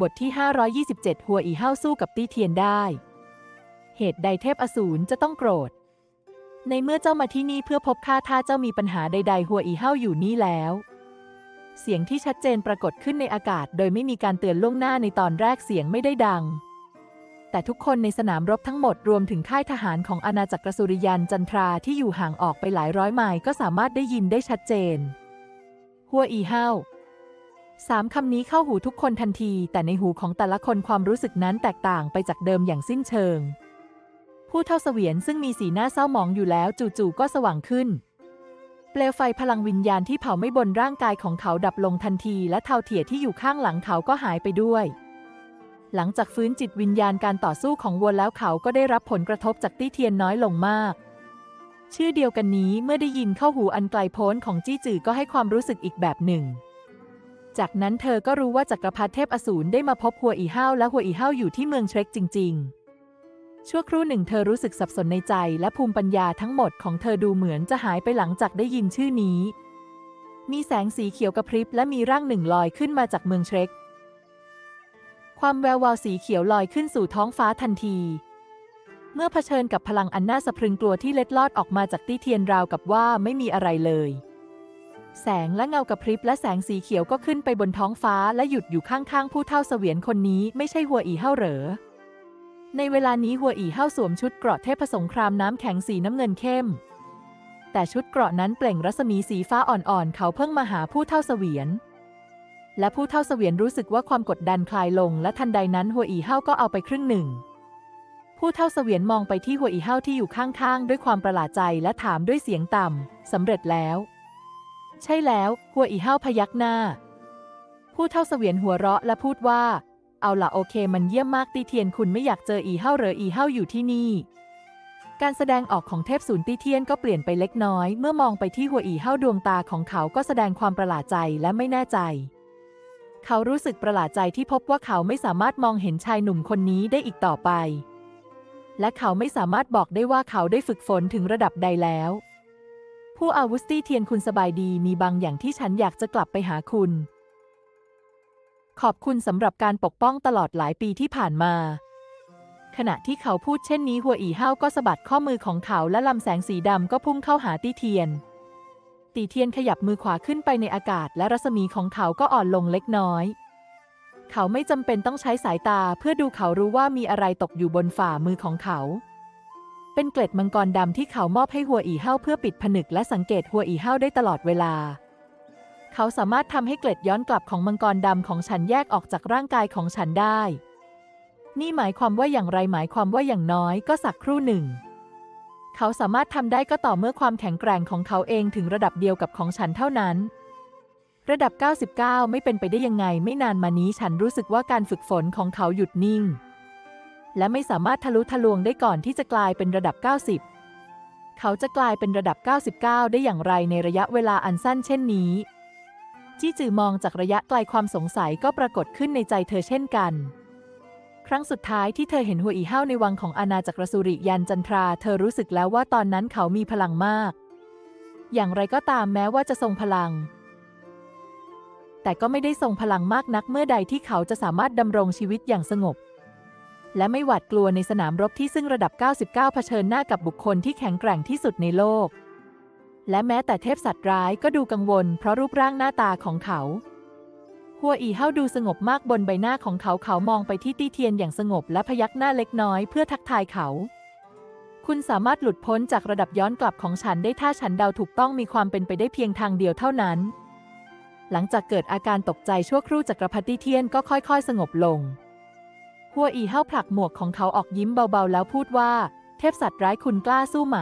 บทที่ 527 หัวอีเฮาสู้กับตี้เทียนได้ เหตุใดเทพอสูรจะต้องโกรธ ในเมื่อเจ้ามาที่นี่เพื่อพบข้าถ้าเจ้ามีปัญหาใด ๆ หัวอีเฮาอยู่นี่แล้ว เสียงที่ชัดเจนปรากฏขึ้นในอากาศ โดยไม่มีการเตือนล่วงหน้าในตอนแรกเสียงไม่ได้ดัง แต่ทุกคนในสนามรบทั้งหมดรวมถึงค่ายทหารของอาณาจักรสุริยันจันทราที่อยู่ห่างออกไปหลายร้อยไมล์ก็สามารถได้ยินได้ชัดเจน หัวอีเฮา สามคำนี้เข้าหูทุกคนทันที แต่ในหูของแต่ละคนความรู้สึกนั้นแตกต่างไปจากเดิมอย่างสิ้นเชิง ผู้เท่าเสวียนซึ่งมีสีหน้าเศร้าหมองอยู่แล้วจู่ๆก็สว่างขึ้น เปลวไฟพลังวิญญาณที่เผาไม่บนร่างกายของเขาดับลงทันที และเทาเถียที่อยู่ข้างหลังเขาก็หายไปด้วย หลังจากฟื้นจิตวิญญาณการต่อสู้ของวัวแล้วเขาก็ได้รับผลกระทบจากตี้เทียนน้อยลงมาก ชื่อเดียวกันนี้เมื่อได้ยินเข้าหูอันไกลโพ้นของจี้จือก็ให้ความรู้สึกอีกแบบหนึ่ง จากนั้นเธอก็รู้ว่าจักรพรรดิเทพอสูรได้มาพบหัวอีห้าวและหัวอีห้าวอยู่ที่เมืองเทรคจริง ๆ ชั่วครู่หนึ่งเธอรู้สึกสับสนในใจและภูมิปัญญาทั้งหมดของเธอดูเหมือนจะหายไปหลังจากได้ยินชื่อนี้ มีแสงสีเขียวกระพริบและมีร่างหนึ่งลอยขึ้นมาจากเมืองเทรคความแวววาวสีเขียวลอยขึ้นสู่ท้องฟ้าทันที เมื่อเผชิญกับพลังอันน่าสะพรึงกลัวที่เล็ดลอดออกมาจากตี้เทียนราวกับว่าไม่มีอะไรเลย แสงและเงากระพริบและแสงสีเขียวก็ขึ้นไปบนท้องฟ้าและหยุดอยู่ข้างๆ ผู้เท่าเสวียนคนนี้ไม่ใช่หัวอีเฮ่าเหรอ ในเวลานี้หัวอีเฮ่าสวมชุดเกราะเทพสงครามน้ำแข็งสีน้ำเงินเข้ม แต่ชุดเกราะนั้นเปล่งรัศมีสีฟ้าอ่อนๆ เขาเพิ่งมาหาผู้เท่าเสวียน และผู้เท่าเสวียนรู้สึกว่าความกดดันคลายลง และทันใดนั้นหัวอีเฮ่าก็เอาไปครึ่งหนึ่ง ผู้เท่าเสวียนมองไปที่หัวอีเฮ่าที่อยู่ข้างๆ ด้วยความประหลาดใจและถามด้วยเสียงต่ำสำเร็จแล้ว ใช่แล้วหัวอีเฮ่าพยักหน้า ผู้เท่าเสวียนหัวเราะและพูดว่า เอาล่ะโอเคมันเยี่ยมมากตีเทียนคุณไม่อยากเจออีเฮ่าเหรออีเฮ่าอยู่ที่นี่ การแสดงออกของเทพศูนย์ตีเทียนก็เปลี่ยนไปเล็กน้อย เมื่อมองไปที่หัวอีเฮ่าดวงตาของเขาก็แสดงความประหลาดใจและไม่แน่ใจ เขารู้สึกประหลาดใจที่พบว่าเขาไม่สามารถมองเห็นชายหนุ่มคนนี้ได้อีกต่อไป และเขาไม่สามารถบอกได้ว่าเขาได้ฝึกฝนถึงระดับใดแล้ว ผู้อาวุสตี้เทียนคุณสบายดีมีบางอย่างที่ฉันอยากจะกลับไปหาคุณ ขอบคุณสำหรับการปกป้องตลอดหลายปีที่ผ่านมา ขณะที่เขาพูดเช่นนี้หัวอีห้าวก็สะบัดข้อมือของเขาและลำแสงสีดำก็พุ่งเข้าหาตี้เทียน ตีเทียนขยับมือขวาขึ้นไปในอากาศ และรัศมีของเขาก็อ่อนลงเล็กน้อยเขาไม่จำเป็นต้องใช้สายตาเพื่อดูเขารู้ว่ามีอะไรตกอยู่บนฝ่ามือของเขา เป็นเกล็ดมังกรดำที่เขามอบให้หัวอีเห้าเพื่อปิดผนึกและสังเกตหัวอีเห้าได้ตลอดเวลา เขาสามารถทำให้เกล็ดย้อนกลับของมังกรดำของฉันแยกออกจากร่างกายของฉันได้ นี่หมายความว่าอย่างไรหมายความว่าอย่างน้อยก็สักครู่หนึ่ง เขาสามารถทำได้ก็ต่อเมื่อความแข็งแกร่งของเขาเองถึงระดับเดียวกับของฉันเท่านั้นระดับ 99 ไม่เป็นไปได้ยังไง ไม่นานมานี้ฉันรู้สึกว่าการฝึกฝนของเขาหยุดนิ่ง และไม่สามารถทะลุทะลวงได้ก่อนที่จะกลายเป็นระดับ 90 เขาจะกลายเป็นระดับ 99 ได้อย่างไรในระยะเวลาอันสั้นเช่นนี้ จี้จือมองจากระยะไกลความสงสัยก็ปรากฏขึ้นในใจเธอเช่นกัน ครั้งสุดท้ายที่เธอเห็นหัวอีเห้าในวังของอาณาจักรสุริยันจันทรา เธอรู้สึกแล้วว่าตอนนั้นเขามีพลังมาก อย่างไรก็ตามแม้ว่าจะทรงพลังแต่ก็ไม่ได้ทรงพลังมากนักเมื่อใดที่เขาจะสามารถดำรงชีวิตอย่างสงบ และไม่หวาดกลัวในสนามรบที่ซึ่งระดับ 99 เผชิญหน้ากับบุคคลที่แข็งแกร่งที่สุดในโลก และแม้แต่เทพสัตว์ร้ายก็ดูกังวล เพราะรูปร่างหน้าตาของเขา หัวอีเฮาดูสงบมากบนใบหน้าของเขาเขามองไปที่ตี้เทียนอย่างสงบและพยักหน้าเล็กน้อยเพื่อทักทายเขา คุณสามารถหลุดพ้นจากระดับย้อนกลับของฉันได้ถ้าฉันเดาถูกต้องมีความเป็นไปได้เพียงทางเดียวเท่านั้น หลังจากเกิดอาการตกใจชั่วครู่จักรพรรดิเทียนก็ค่อย ๆ สงบลง หัวอีเฮาผลักหมวกของเขาออกยิ้มเบาๆ แล้วพูดว่า เทพสัตว์ร้ายคุณกล้าสู้ไหม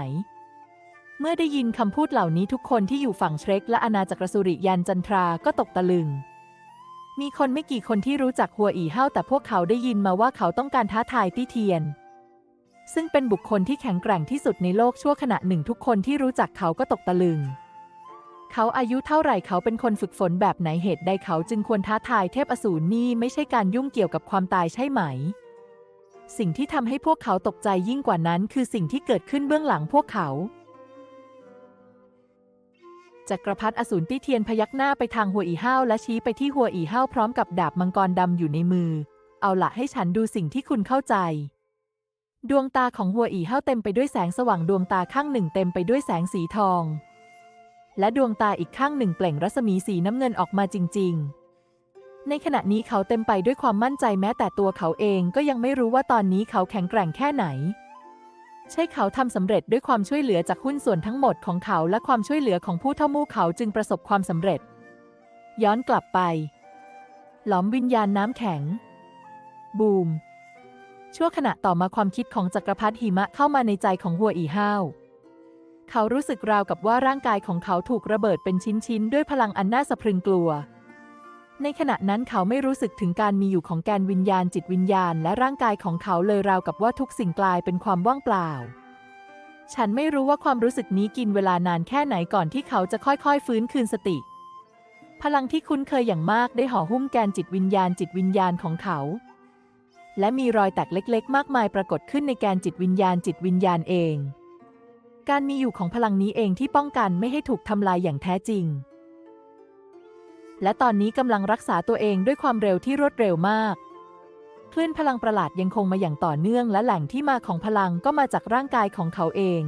เมื่อได้ยินคำพูดเหล่านี้ทุกคนที่อยู่ฝั่งเทรคและอาณาจักรสุริยันจันทราก็ตกตะลึง มีคนไม่กี่คนที่รู้จักหัวอีเฮาแต่พวกเขาได้ยินมาว่าเขาต้องการท้าทายตี้เทียน ซึ่งเป็นบุคคลที่แข็งแกร่งที่สุดในโลกชั่วขณะหนึ่งทุกคนที่รู้จักเขาก็ตกตะลึง เขาอายุเท่าไหร่เขาเป็นคนฝึกฝนแบบไหนเหตุใดเขาจึงควรท้าทายเทพอสูรนี่ไม่ใช่การยุ่งเกี่ยวกับความตายใช่ไหม สิ่งที่ทำให้พวกเขาตกใจยิ่งกว่านั้น คือสิ่งที่เกิดขึ้นเบื้องหลังพวกเขาจักรพรรดิอสูรตี้เทียนพยักหน้าไปทางหัวอีห้าวและชี้ไปที่หัวอีห้าวพร้อมกับดาบมังกรดำอยู่ในมือ เอาละให้ฉันดูสิ่งที่คุณเข้าใจ ดวงตาของหัวอีห้าวเต็มไปด้วยแสงสว่างดวงตาข้างหนึ่งเต็มไปด้วยแสงสีทอง และดวงตาอีกข้างหนึ่งเปล่งรัศมีสีน้ำเงินออกมาจริง ๆ ในขณะนี้เขาเต็มไปด้วยความมั่นใจแม้แต่ตัวเขาเองก็ยังไม่รู้ว่าตอนนี้เขาแข็งแกร่งแค่ไหน ใช่เขาทำสำเร็จด้วยความช่วยเหลือจากหุ้นส่วนทั้งหมดของเขาและความช่วยเหลือของผู้เท่ามู่เขาจึงประสบความสำเร็จ ย้อนกลับไปหลอมวิญญาณน้ำแข็ง บูม ชั่วขณะต่อมาความคิดของจักรพรรดิหิมะเข้ามาในใจของหัวอีห้าว เขารู้สึกราวกับว่าร่างกายของเขาถูกระเบิดเป็นชิ้นๆ ด้วยพลังอันน่าสะพรึงกลัว ในขณะนั้นเขาไม่รู้สึกถึงการมีอยู่ของแกนวิญญาณจิตวิญญาณ และร่างกายของเขาเลยราวกับว่าทุกสิ่งกลายเป็นความว่างเปล่า ฉันไม่รู้ว่าความรู้สึกนี้กินเวลานานแค่ไหนก่อนที่เขาจะค่อยๆ ฟื้นคืนสติ พลังที่คุ้นเคยอย่างมากได้ห่อหุ้มแกนจิตวิญญาณจิตวิญญาณของเขา และมีรอยแตกเล็ก ๆ มากมายปรากฏขึ้นในแกนจิตวิญญาณจิตวิญญาณเอง การมีอยู่ของพลังนี้เองที่ป้องกันไม่ให้ถูกทำลายอย่างแท้จริง และตอนนี้กำลังรักษาตัวเองด้วยความเร็วที่รวดเร็วมากคลื่นพลังประหลาดยังคงมาอย่างต่อเนื่องและแหล่งที่มาของพลังก็มาจากร่างกายของเขาเอง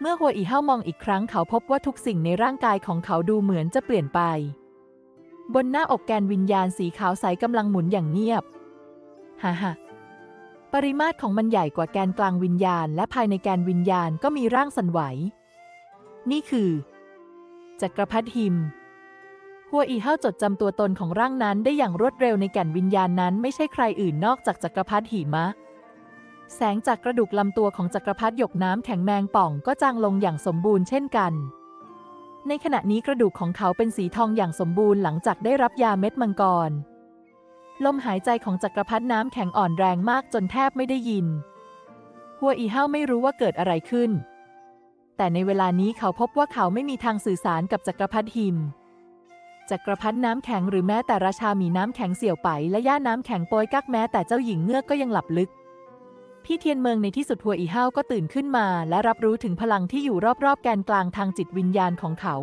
เมื่อหัวอีเฮ้ามองอีกครั้งเขาพบว่าทุกสิ่งในร่างกายของเขาดูเหมือนจะเปลี่ยนไป บนหน้าอกแกนวิญญาณสีขาวใสกำลังหมุนอย่างเงียบ ฮ่าฮ่า ปริมาตรของมันใหญ่กว่าแกนกลางวิญญาณ และภายในแกนวิญญาณก็มีร่างสั่นไหว นี่คือจักรพรรดิหิม หัวอีเฮาจดจำตัวตนของร่างนั้นได้อย่างรวดเร็วในแก่นวิญญาณนั้นไม่ใช่ใครอื่นนอกจากจักรพรรดิหิมะ แสงจากกระดูกลำตัวของจักรพรรดิหยกน้ำแข็งแมงป่องก็จางลงอย่างสมบูรณ์เช่นกัน ในขณะนี้กระดูกของเขาเป็นสีทองอย่างสมบูรณ์หลังจากได้รับยาเม็ดมังกร ลมหายใจของจักรพรรดิน้ำแข็งอ่อนแรงมากจนแทบไม่ได้ยิน หัวอีเฮาไม่รู้ว่าเกิดอะไรขึ้น แต่ในเวลานี้เขาพบว่าเขาไม่มีทางสื่อสารกับจักรพรรดิหิม จักรพรรดิน้ำแข็งหรือแม้แต่ราชาหมีน้ำแข็งเสี่ยวไป และย่าน้ำแข็งโปยกักแม้แต่เจ้าหญิงเงือกก็ยังหลับลึก พี่เทียนเมืองในที่สุดหัวอีเฮาก็ตื่นขึ้นมา และรับรู้ถึงพลังที่อยู่รอบๆแกนกลางทางจิตวิญญาณของเขา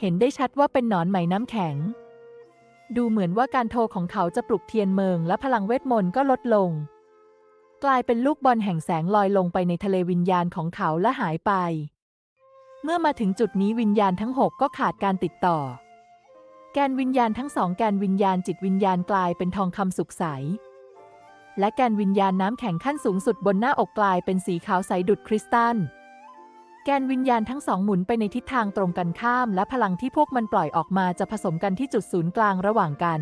เห็นได้ชัดว่าเป็นหนอนไหมน้ำแข็ง ดูเหมือนว่าการโทรของเขาจะปลุกเทียนเมืองและพลังเวทมนต์ก็ลดลง กลายเป็นลูกบอลแห่งแสงลอยลงไปในทะเลวิญญาณของเขาและหายไป เมื่อมาถึงจุดนี้วิญญาณทั้งหกก็ขาดการติดต่อ แกนวิญญาณทั้งสองแกนวิญญาณจิตวิญญาณกลายเป็นทองคำสุกใส และแกนวิญญาณน้ำแข็งขั้นสูงสุดบนหน้าอกกลายเป็นสีขาวใสดุดคริสตัล แกนวิญญาณทั้งสองหมุนไปในทิศทางตรงกันข้าม และพลังที่พวกมันปล่อยออกมาจะผสมกันที่จุดศูนย์กลางระหว่างกัน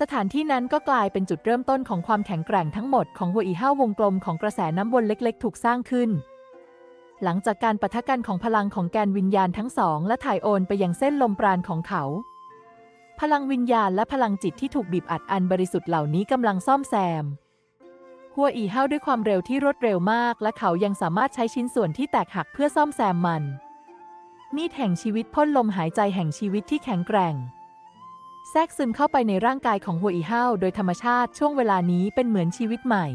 สถานที่นั้นก็กลายเป็นจุดเริ่มต้นของความแข็งแกร่งทั้งหมดของหัวอีห้าวงกลมของกระแสน้ำวนเล็ก ๆ ถูกสร้างขึ้น หลังจากการปะทะกันของพลังของแกนวิญญาณทั้งสองและถ่ายโอนไปยังเส้นลมปราณของเขา พลังวิญญาณและพลังจิตที่ถูกบีบอัดอันบริสุทธิ์เหล่านี้กำลังซ่อมแซม หัวอีเฮาด้วยความเร็วที่รวดเร็วมาก และเขายังสามารถใช้ชิ้นส่วนที่แตกหักเพื่อซ่อมแซมมัน มีดแห่งชีวิตพ่นลมหายใจแห่งชีวิตที่แข็งแกร่ง แทรกซึมเข้าไปในร่างกายของหัวอีเฮาโดยธรรมชาติช่วงเวลานี้เป็นเหมือนชีวิตใหม่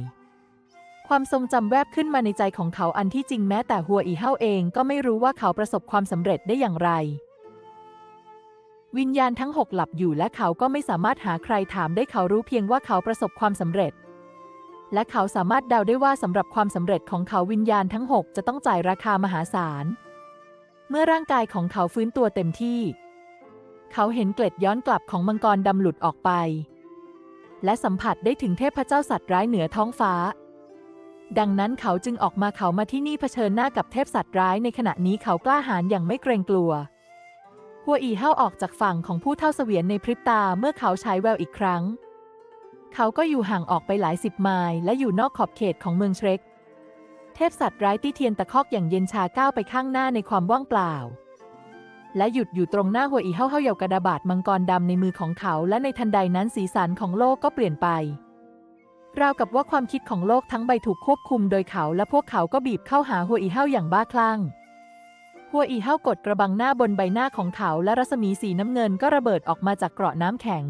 ความทรงจำแวบขึ้นมาในใจของเขาอันที่จริงแม้แต่หัวอีเฮาเองก็ไม่รู้ว่าเขาประสบความสำเร็จได้อย่างไร วิญญาณทั้งหกหลับอยู่และเขาก็ไม่สามารถหาใครถามได้เขารู้เพียงว่าเขาประสบความสำเร็จ และเขาสามารถเดาได้ว่าสำหรับความสำเร็จของเขาวิญญาณทั้งหกจะต้องจ่ายราคามหาศาล เมื่อร่างกายของเขาฟื้นตัวเต็มที่ เขาเห็นเกล็ดย้อนกลับของมังกรดำหลุดออกไป และสัมผัสได้ถึงเทพเจ้าสัตว์ร้ายเหนือท้องฟ้า ดังนั้นเขาจึงออกมาเขามาที่นี่เผชิญหน้ากับเทพสัตว์ร้ายในขณะนี้เขากล้าหาญอย่างไม่เกรงกลัวหัวอีเฮาออกจากฝั่งของผู้เท่าเสวียนในพริบตาเมื่อเขาใช้แววอีกครั้ง เขาก็อยู่ห่างออกไปหลายสิบไมล์และอยู่นอกขอบเขตของเมืองเชร็ก เทพสัตว์ร้ายที่เทียนตะคอกอย่างเย็นชาก้าวไปข้างหน้าในความว่างเปล่า และหยุดอยู่ตรงหน้าหัวอีเฮาเฮาเยากระดาบาดมังกรดำในมือของเขา และในทันใดนั้นสีสันของโลกก็เปลี่ยนไป ราวกับว่าความคิดของโลกทั้งใบถูกควบคุมโดยเขา และพวกเขาก็บีบเข้าหาหัวอีเฮาอย่างบ้าคลั่งหัวอีเฮากดกระบังหน้าบนใบหน้าของเขา และรัศมีสีน้ำเงินก็ระเบิดออกมาจากเกราะน้ำแข็ง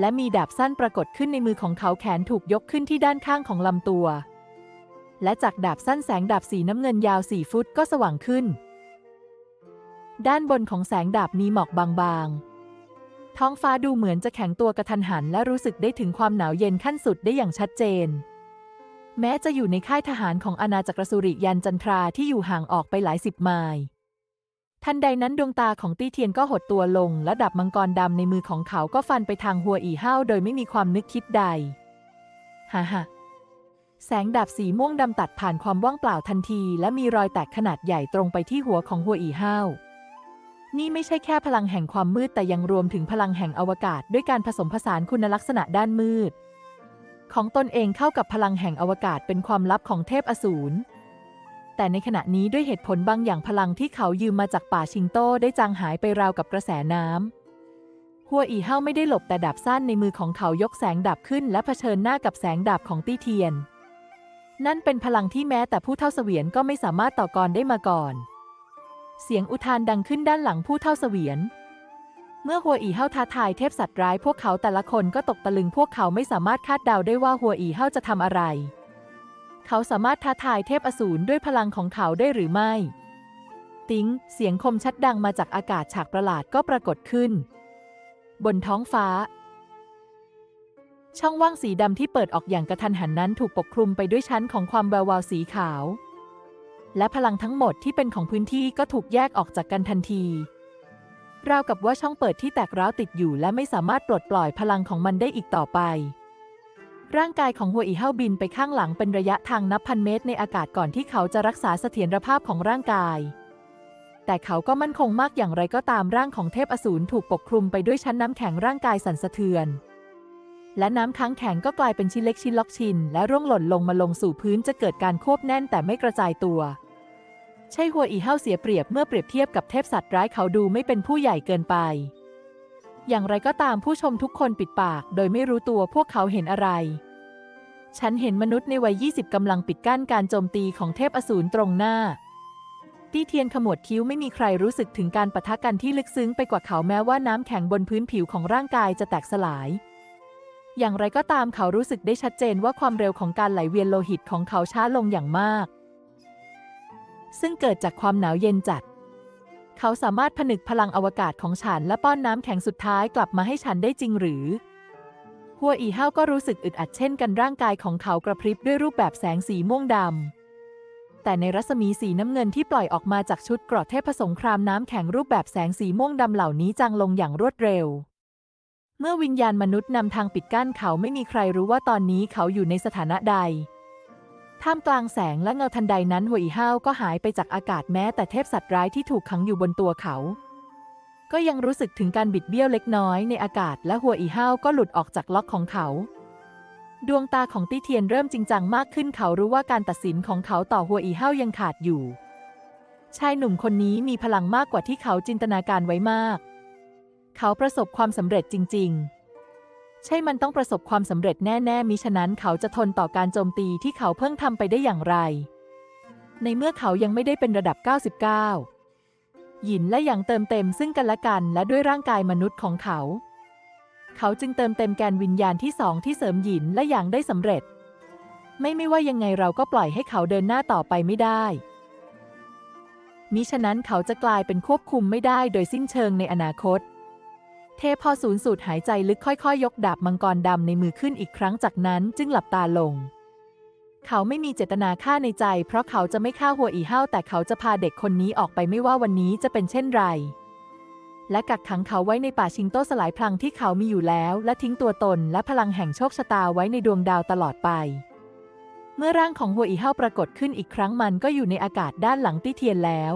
และมีดาบสั้นปรากฏขึ้นในมือของเขาแขนถูกยกขึ้นที่ด้านข้างของลำตัว และจากดาบสั้นแสงดาบสีน้ำเงินยาวสี่ฟุตก็สว่างขึ้น ด้านบนของแสงดาบมีหมอกบางๆ ท้องฟ้าดูเหมือนจะแข็งตัวกระทันหัน และรู้สึกได้ถึงความหนาวเย็นขั้นสุดได้อย่างชัดเจน แม้จะอยู่ในค่ายทหารของอาณาจักรสุริยันจันทราที่อยู่ห่างออกไปหลายสิบไมล์ ทันใดนั้นดวงตาของตี้เทียนก็หดตัวลง และดับมังกรดำในมือของเขาก็ฟันไปทางหัวอีห้าวโดยไม่มีความนึกคิดใดฮ่าฮ่าแสงดาบสีม่วงดำตัดผ่านความว่างเปล่าทันที และมีรอยแตกขนาดใหญ่ตรงไปที่หัวของหัวอีห้าวนี่ไม่ใช่แค่พลังแห่งความมืดแต่ยังรวมถึงพลังแห่งอวกาศ ด้วยการผสมผสานคุณลักษณะด้านมืด ของตนเองเข้ากับพลังแห่งอวกาศเป็นความลับของเทพอสูร แต่ในขณะนี้ด้วยเหตุผลบางอย่างพลังที่เขายืมมาจากป่าชิงโต้ได้จางหายไปราวกับกระแสน้ำหัวอีเฮาไม่ได้หลบแต่ดาบสั้นในมือของเขายกแสงดาบขึ้น และเผชิญหน้ากับแสงดาบของตี้เทียน นั่นเป็นพลังที่แม้แต่ผู้เท่าเสวียนก็ไม่สามารถต่อกรได้มาก่อน เสียงอุทานดังขึ้นด้านหลังผู้เท่าเสวียนเมื่อหัวอีเฮาท้าทายเทพสัตว์ร้ายพวกเขาแต่ละคนก็ตกตะลึงพวกเขาไม่สามารถคาดเดาได้ว่าหัวอีเฮาจะทำอะไร เขาสามารถท้าทายเทพอสูรด้วยพลังของเขาได้หรือไม่ ติ้ง เสียงคมชัดดังมาจากอากาศฉากประหลาดก็ปรากฏขึ้น บนท้องฟ้า ช่องว่างสีดำที่เปิดออกอย่างกระทันหันนั้นถูกปกคลุมไปด้วยชั้นของความแวววาวสีขาว และพลังทั้งหมดที่เป็นของพื้นที่ก็ถูกแยกออกจากกันทันทีราวกับว่าช่องเปิดที่แตกร้าวติดอยู่และไม่สามารถปลดปล่อยพลังของมันได้อีกต่อไป ร่างกายของหัวอีเฮาบินไปข้างหลังเป็นระยะทางนับพันเมตรในอากาศก่อนที่เขาจะรักษาเสถียรภาพของร่างกาย แต่เขาก็มั่นคงมากอย่างไรก็ตามร่างของเทพอสูรถูกปกคลุมไปด้วยชั้นน้ำแข็งร่างกายสั่นสะเทือน และน้ำค้างแข็งก็กลายเป็นชิ้นเล็กชิ้นล็อกชินและร่วงหล่นลงมาลงสู่พื้นจะเกิดการควบแน่นแต่ไม่กระจายตัว ใช่หัวอีเฮาเสียเปรียบเมื่อเปรียบเทียบกับเทพสัตว์ร้ายเขาดูไม่เป็นผู้ใหญ่เกินไป อย่างไรก็ตามผู้ชมทุกคนปิดปาก โดยไม่รู้ตัวพวกเขาเห็นอะไร ฉันเห็นมนุษย์ในวัย 20 กำลังปิดกั้นการโจมตีของเทพอสูรตรงหน้า ตี้เทียนขมวดคิ้วไม่มีใครรู้สึกถึงการปะทะกันที่ลึกซึ้งไปกว่าเขาแม้ว่าน้ำแข็งบนพื้นผิวของร่างกายจะแตกสลาย อย่างไรก็ตามเขารู้สึกได้ชัดเจนว่าความเร็วของการไหลเวียนโลหิตของเขาช้าลงอย่างมาก ซึ่งเกิดจากความหนาวเย็นจัด เขาสามารถผนึกพลังอวกาศของฉันและป้อนน้ำแข็งสุดท้ายกลับมาให้ฉันได้จริงหรือ หัวอีเฮาก็รู้สึกอึดอัดเช่นกันร่างกายของเขากระพริบด้วยรูปแบบแสงสีม่วงดำ แต่ในรัศมีสีน้ำเงินที่ปล่อยออกมาจากชุดเกราะเทพสงครามน้ำแข็งรูปแบบแสงสีม่วงดำเหล่านี้จางลงอย่างรวดเร็ว เมื่อวิญญาณมนุษย์นำทางปิดกั้นเขาไม่มีใครรู้ว่าตอนนี้เขาอยู่ในสถานะใด ท่ามกลางแสงและเงาทันใดนั้นหัวอีห้าวก็หายไปจากอากาศแม้แต่เทพสัตว์ร้ายที่ถูกขังอยู่บนตัวเขา ก็ยังรู้สึกถึงการบิดเบี้ยวเล็กน้อยในอากาศและหัวอีห้าวก็หลุดออกจากล็อกของเขา ดวงตาของตี้เทียนเริ่มจริงจังมากขึ้นเขารู้ว่าการตัดสินของเขาต่อหัวอีห้าวยังขาดอยู่ ชายหนุ่มคนนี้มีพลังมากกว่าที่เขาจินตนาการไว้มาก เขาประสบความสำเร็จจริง ๆ ใช่มันต้องประสบความสำเร็จแน่ๆมิฉะนั้นเขาจะทนต่อการโจมตีที่เขาเพิ่งทำไปได้อย่างไร ในเมื่อเขายังไม่ได้เป็นระดับ 99 หยินและหยางเติมเต็มซึ่งกันและกันและด้วยร่างกายมนุษย์ของเขา เขาจึงเติมเต็มแกนวิญญาณที่สองที่เสริมหยินและหยางได้สำเร็จ ไม่ไม่ว่ายังไงเราก็ปล่อยให้เขาเดินหน้าต่อไปไม่ได้มิฉะนั้นเขาจะกลายเป็นควบคุมไม่ได้โดยสิ้นเชิงในอนาคต เทพอสูญสูดหายใจลึกค่อยๆยกดาบมังกรดำในมือขึ้นอีกครั้งจากนั้นจึงหลับตาลง เขาไม่มีเจตนาฆ่าในใจ เพราะเขาจะไม่ฆ่าหัวอีห้าแต่เขาจะพาเด็กคนนี้ออกไปไม่ว่าวันนี้จะเป็นเช่นไร และกักขังเขาไว้ในป่าชิงโตสลายพลังที่เขามีอยู่แล้ว และทิ้งตัวตนและพลังแห่งโชคชะตาไว้ในดวงดาวตลอดไป เมื่อร่างของหัวอีห้าปรากฏขึ้นอีกครั้งมันก็อยู่ในอากาศด้านหลังตี้เทียนแล้ว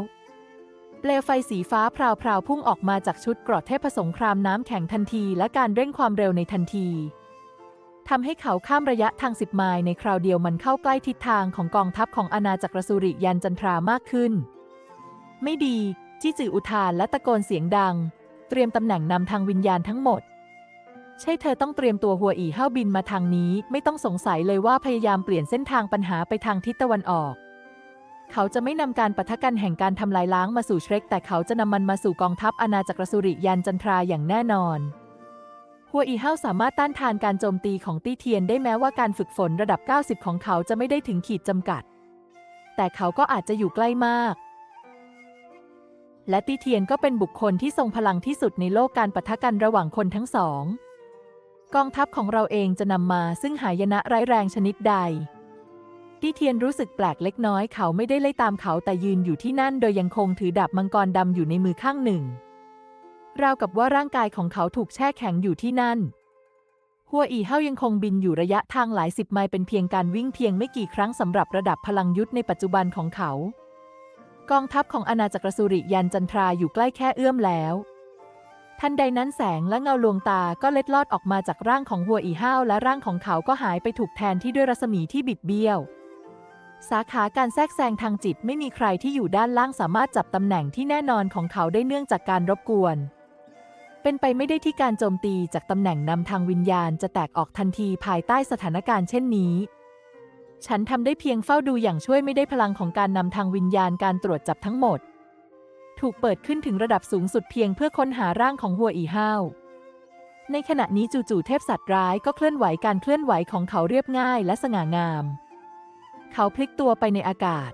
เปลวไฟสีฟ้าพราวๆ พุ่งออกมาจากชุดเกราะเทพสงครามน้ำแข็งทันทีและการเร่งความเร็วในทันทีทำให้เขาข้ามระยะทางสิบไมล์ในคราวเดียวมันเข้าใกล้ทิศทางของกองทัพของอาณาจักรสุริยันจันทรามากขึ้น ไม่ดีจี้จืออุทานและตะโกนเสียงดัง เตรียมตำแหน่งนำทางวิญญาณทั้งหมด ใช่เธอต้องเตรียมตัวหัวอีห้าวบินมาทางนี้ ไม่ต้องสงสัยเลยว่าพยายามเปลี่ยนเส้นทางปัญหาไปทางทิศตะวันออก เขาจะไม่นำการปะทะกันแห่งการทำลายล้างมาสู่เชร็กแต่เขาจะนำมันมาสู่กองทัพอาณาจักรสุริยันจันทราอย่างแน่นอน หัวอีห้าสามารถต้านทานการโจมตีของตี้เทียนได้แม้ว่าการฝึกฝนระดับ 90 ของเขาจะไม่ได้ถึงขีดจำกัด แต่เขาก็อาจจะอยู่ใกล้มาก และตีเทียนก็เป็นบุคคลที่ทรงพลังที่สุดในโลกการปะทะกันระหว่างคนทั้งสอง กองทัพของเราเองจะนำมาซึ่งหายนะร้ายแรงชนิดใด ตีเทียนรู้สึกแปลกเล็กน้อยเขาไม่ได้ไล่ตามเขาแต่ยืนอยู่ที่นั่นโดยยังคงถือดาบมังกรดำอยู่ในมือข้างหนึ่ง ราวกับว่าร่างกายของเขาถูกแช่แข็งอยู่ที่นั่น หัวอีเฮายังคงบินอยู่ระยะทางหลายสิบไมล์เป็นเพียงการวิ่งเพียงไม่กี่ครั้งสำหรับระดับพลังยุทธในปัจจุบันของเขา กองทัพของอาณาจักรสุริยันจันทราอยู่ใกล้แค่เอื้อมแล้วทันใดนั้นแสงและเงาลวงตาก็เล็ดลอดออกมาจากร่างของหัวอีห้าวและร่างของเขาก็หายไปถูกแทนที่ด้วยรัศมีที่บิดเบี้ยว สาขาการแทรกแซงทางจิตไม่มีใครที่อยู่ด้านล่างสามารถจับตำแหน่งที่แน่นอนของเขาได้เนื่องจากการรบกวน เป็นไปไม่ได้ที่การโจมตีจากตำแหน่งนำทางวิญญาณจะแตกออกทันทีภายใต้สถานการณ์เช่นนี้ ฉันทำได้เพียงเฝ้าดูอย่างช่วยไม่ได้พลังของการนำทางวิญญาณการตรวจจับทั้งหมด ถูกเปิดขึ้นถึงระดับสูงสุดเพียงเพื่อค้นหาร่างของหัวอีห้าวในขณะนี้จู่ๆเทพสัตว์ร้ายก็เคลื่อนไหวการเคลื่อนไหวของเขาเรียบง่ายและสง่างาม เขาพลิกตัวไปในอากาศ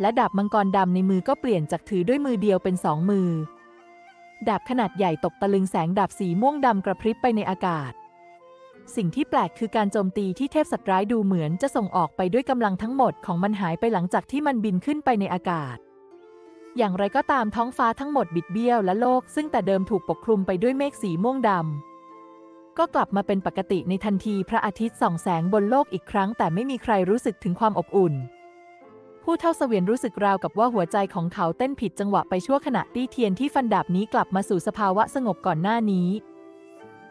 และดาบมังกรดำในมือก็เปลี่ยนจากถือด้วยมือเดียวเป็นสองมือ ดาบขนาดใหญ่ตกตะลึงแสงดาบสีม่วงดำกระพริบไปในอากาศ สิ่งที่แปลกคือการโจมตีที่เทพสัตว์ร้ายดูเหมือนจะส่งออกไปด้วยกำลังทั้งหมดของมันหายไปหลังจากที่มันบินขึ้นไปในอากาศ อย่างไรก็ตามท้องฟ้าทั้งหมดบิดเบี้ยวและโลก ซึ่งแต่เดิมถูกปกคลุมไปด้วยเมฆสีม่วงดำ ก็กลับมาเป็นปกติในทันทีพระอาทิตย์ส่องแสงบนโลกอีกครั้ง แต่ไม่มีใครรู้สึกถึงความอบอุ่น ผู้เท่าเสวียนรู้สึกราวกับว่าหัวใจของเขาเต้นผิดจังหวะไปชั่วขณะตี้เทียนที่ฟันดาบนี้กลับมาสู่สภาวะสงบก่อนหน้านี้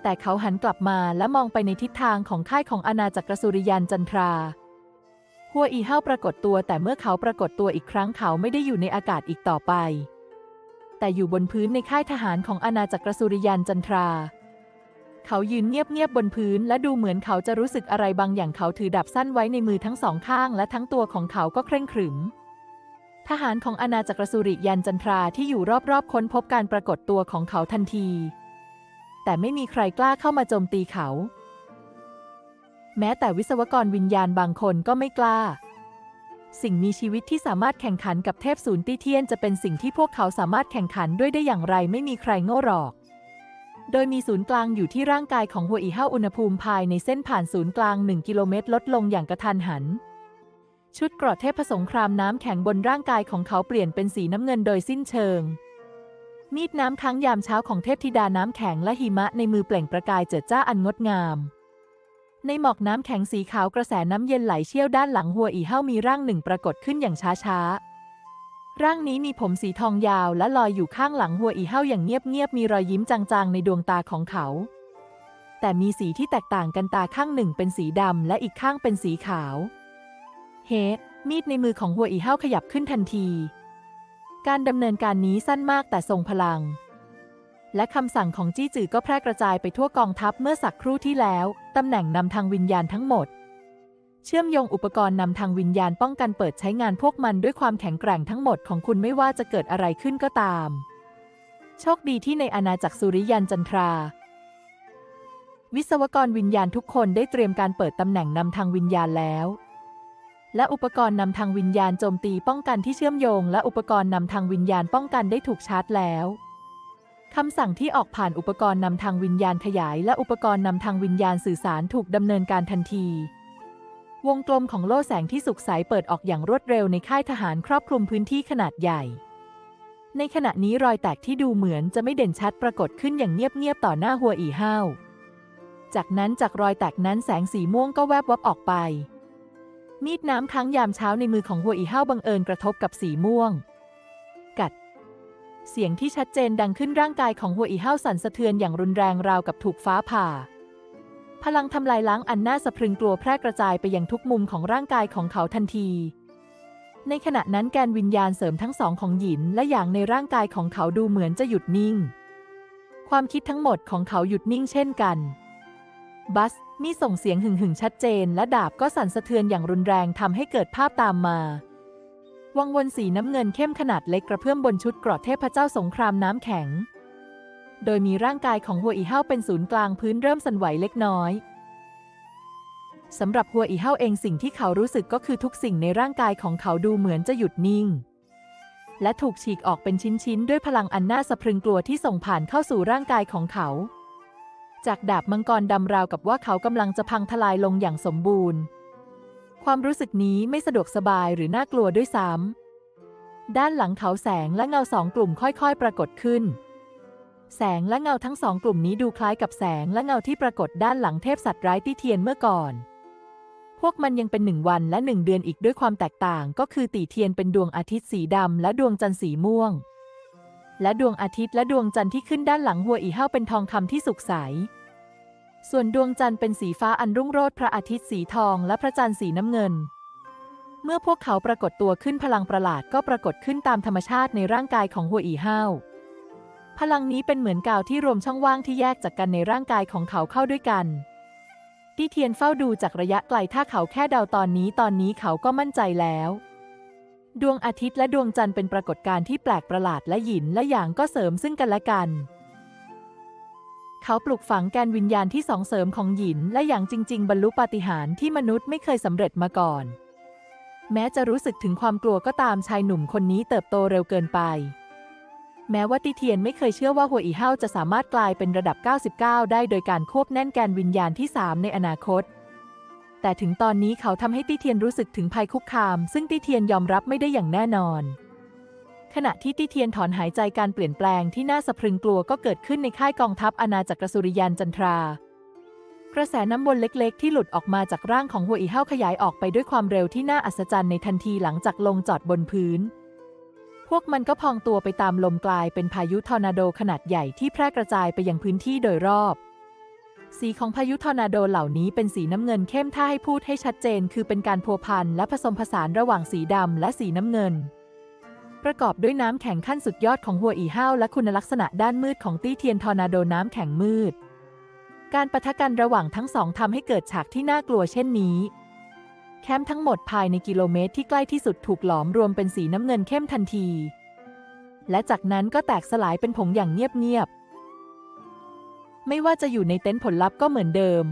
แต่เขาหันกลับมาและมองไปในทิศทางของค่ายของอาณาจักรสุริยันจันทราหัวอีเฮาปรากฏตัวแต่เมื่อเขาปรากฏตัวอีกครั้งเขาไม่ได้อยู่ในอากาศอีกต่อไป แต่อยู่บนพื้นในค่ายทหารของอาณาจักรสุริยันจันทรา เขายืนเงียบๆบนพื้น และดูเหมือนเขาจะรู้สึกอะไรบางอย่างเขาถือดาบสั้นไว้ในมือทั้งสองข้าง และทั้งตัวของเขาก็เคร่งขรึม ทหารของอาณาจักรสุริยันจันทราที่อยู่รอบๆค้นพบการปรากฏตัวของเขาทันที แต่ไม่มีใครกล้าเข้ามาโจมตีเขา แม้แต่วิศวกรวิญญาณบางคนก็ไม่กล้า สิ่งมีชีวิตที่สามารถแข่งขันกับเทพศูนย์ตี้เทียนจะเป็นสิ่งที่พวกเขาสามารถแข่งขันด้วยได้อย่างไรไม่มีใครโง่หรอก โดยมีศูนย์กลางอยู่ที่ร่างกายของหัวอีเฮาอุณหภูมิภายในเส้นผ่านศูนย์กลาง 1 กิโลเมตร ลดลงอย่างกระทันหัน ชุดเกราะเทพสงครามน้ำแข็งบนร่างกายของเขาเปลี่ยนเป็นสีน้ำเงินโดยสิ้นเชิง มีดน้ำค้างยามเช้าของเทพธิดาน้ำแข็งและหิมะในมือเปล่งประกายเจิดจ้าอันงดงาม ในหมอกน้ำแข็งสีขาวกระแสน้ำเย็นไหลเชี่ยวด้านหลังหัวอีเฮามีร่างหนึ่งปรากฏขึ้นอย่างช้าๆ ร่างนี้มีผมสีทองยาวและลอยอยู่ข้างหลังหัวอีเฮาอย่างเงียบๆ มีรอยยิ้มจางๆ ในดวงตาของเขา แต่มีสีที่แตกต่างกันตาข้างหนึ่งเป็นสีดำและอีกข้างเป็นสีขาว เฮมีดในมือของหัวอีเฮาขยับขึ้นทันที การดำเนินการนี้สั้นมากแต่ทรงพลัง และคำสั่งของจี้จือก็แพร่กระจายไปทั่วกองทัพเมื่อสักครู่ที่แล้ว ตำแหน่งนำทางวิญญาณทั้งหมด เชื่อมโยงอุปกรณ์นำทางวิญญาณป้องกันเปิดใช้งานพวกมันด้วยความแข็งแกร่งทั้งหมดของคุณไม่ว่าจะเกิดอะไรขึ้นก็ตาม โชคดีที่ในอาณาจักรสุริยันจันทรา วิศวกรวิญญาณทุกคนได้เตรียมการเปิดตำแหน่งนำทางวิญญาณแล้ว และอุปกรณ์นำทางวิญญาณโจมตีป้องกันที่เชื่อมโยง และอุปกรณ์นำทางวิญญาณป้องกันได้ถูกชาร์จแล้วคำสั่งที่ออกผ่านอุปกรณ์นำทางวิญญาณขยาย และอุปกรณ์นำทางวิญญาณสื่อสารถูกดำเนินการทันที วงกลมของโล่แสงที่สุกใสเปิดออกอย่างรวดเร็วในค่ายทหารครอบคลุมพื้นที่ขนาดใหญ่ ในขณะนี้รอยแตกที่ดูเหมือนจะไม่เด่นชัดปรากฏขึ้นอย่างเงียบๆต่อหน้าหัวอีห้าวจากนั้นจากรอยแตกนั้นแสงสีม่วงก็แวบวับออกไป มีดน้ำค้างยามเช้าในมือของหัวอีห้าวบังเอิญกระทบกับสีม่วง กัด เสียงที่ชัดเจนดังขึ้นร่างกายของหัวอีห้าวสั่นสะเทือนอย่างรุนแรงราวกับถูกฟ้าผ่า พลังทำลายล้างอันน่าสะพรึงกลัวแพร่กระจายไปยังทุกมุมของร่างกายของเขาทันที ในขณะนั้นแกนวิญญาณเสริมทั้งสองของหยินและอย่างในร่างกายของเขาดูเหมือนจะหยุดนิ่ง ความคิดทั้งหมดของเขาหยุดนิ่งเช่นกัน บัสมีส่งเสียงหึ่งหึ่งชัดเจน และดาบก็สั่นสะเทือนอย่างรุนแรงทำให้เกิดภาพตามมา วังวนสีน้ำเงินเข้มขนาดเล็กกระเพื่อมบนชุดเกราะเทพเจ้าสงครามน้ำแข็ง โดยมีร่างกายของหัวอีเฮาเป็นศูนย์กลางพื้นเริ่มสั่นไหวเล็กน้อยสำหรับหัวอีเฮาเองสิ่งที่เขารู้สึกก็คือทุกสิ่งในร่างกายของเขาดูเหมือนจะหยุดนิ่ง และถูกฉีกออกเป็นชิ้นๆ ด้วยพลังอันน่าสะพรึงกลัวที่ส่งผ่านเข้าสู่ร่างกายของเขา จากดาบมังกรดำราวกับว่าเขากำลังจะพังทลายลงอย่างสมบูรณ์ ความรู้สึกนี้ไม่สะดวกสบายหรือน่ากลัวด้วยซ้ำด้านหลังเขาแสงและเงาสองกลุ่มค่อยๆ ปรากฏขึ้น แสงและเงาทั้งสองกลุ่มนี้ดูคล้ายกับแสงและเงาที่ปรากฏด้านหลังเทพสัตว์ร้ายตี้เทียนเมื่อก่อน พวกมันยังเป็นหนึ่งวันและหนึ่งเดือนอีกด้วยความแตกต่างก็คือตีเทียนเป็นดวงอาทิตย์สีดำและดวงจันทร์สีม่วง และดวงอาทิตย์และดวงจันทร์ที่ขึ้นด้านหลังหัวอีเห้าเป็นทองคำที่สุกใส ส่วนดวงจันทร์เป็นสีฟ้าอันรุ่งโรจน์พระอาทิตย์สีทองและพระจันทร์สีน้ำเงิน เมื่อพวกเขาปรากฏตัวขึ้นพลังประหลาดก็ปรากฏขึ้นตามธรรมชาติในร่างกายของหัวอีเห้า พลังนี้เป็นเหมือนกาวที่รวมช่องว่างที่แยกจากกันในร่างกายของเขาเข้าด้วยกันที่เทียนเฝ้าดูจากระยะไกลถ้าเขาแค่เดาตอนนี้ตอนนี้เขาก็มั่นใจแล้ว ดวงอาทิตย์และดวงจันทร์เป็นปรากฏการณ์ที่แปลกประหลาดและหยินและหยางก็เสริมซึ่งกันและกัน เขาปลุกฝังแกนวิญญาณที่สองเสริมของหยินและหยางจริง ๆ บรรลุปาฏิหาริย์ที่มนุษย์ไม่เคยสำเร็จมาก่อน แม้จะรู้สึกถึงความกลัวก็ตามชายหนุ่มคนนี้เติบโตเร็วเกินไป แม้ว่าติเทียนไม่เคยเชื่อว่าหัวอีเฮาจะสามารถกลายเป็นระดับ 99 ได้โดยการควบแน่นแกนวิญญาณที่ 3 ในอนาคต แต่ถึงตอนนี้เขาทำให้ติเทียนรู้สึกถึงภัยคุกคาม ซึ่งติเทียนยอมรับไม่ได้อย่างแน่นอน ขณะที่ติเทียนถอนหายใจการเปลี่ยนแปลงที่น่าสะพรึงกลัวก็เกิดขึ้นในค่ายกองทัพอาณาจักรสุริยันจันทรากระแสน้ำวนเล็กๆ ที่หลุดออกมาจากร่างของหัวอีเฮาขยายออกไปด้วยความเร็วที่น่าอัศจรรย์ในทันทีหลังจากลงจอดบนพื้น พวกมันก็พองตัวไปตามลมกลายเป็นพายุทอร์นาโดขนาดใหญ่ที่แพร่กระจายไปยังพื้นที่โดยรอบ สีของพายุทอร์นาโดเหล่านี้เป็นสีน้ำเงินเข้มถ้าให้พูดให้ชัดเจน คือเป็นการพัวพันและผสมผสานระหว่างสีดำและสีน้ำเงิน ประกอบด้วยน้ำแข็งขั้นสุดยอดของหัวอีห้าวและคุณลักษณะด้านมืดของตี้เทียนทอร์นาโดน้ำแข็งมืด การปะทะกันระหว่างทั้งสองทำให้เกิดฉากที่น่ากลัวเช่นนี้ แคมป์ทั้งหมดภายในกิโลเมตรที่ใกล้ที่สุดถูกหลอมรวมเป็นสีน้ำเงินเข้มทันที และจากนั้นก็แตกสลายเป็นผงอย่างเงียบๆ ไม่ว่าจะอยู่ในเต็นท์ผลลัพธ์ก็เหมือนเดิม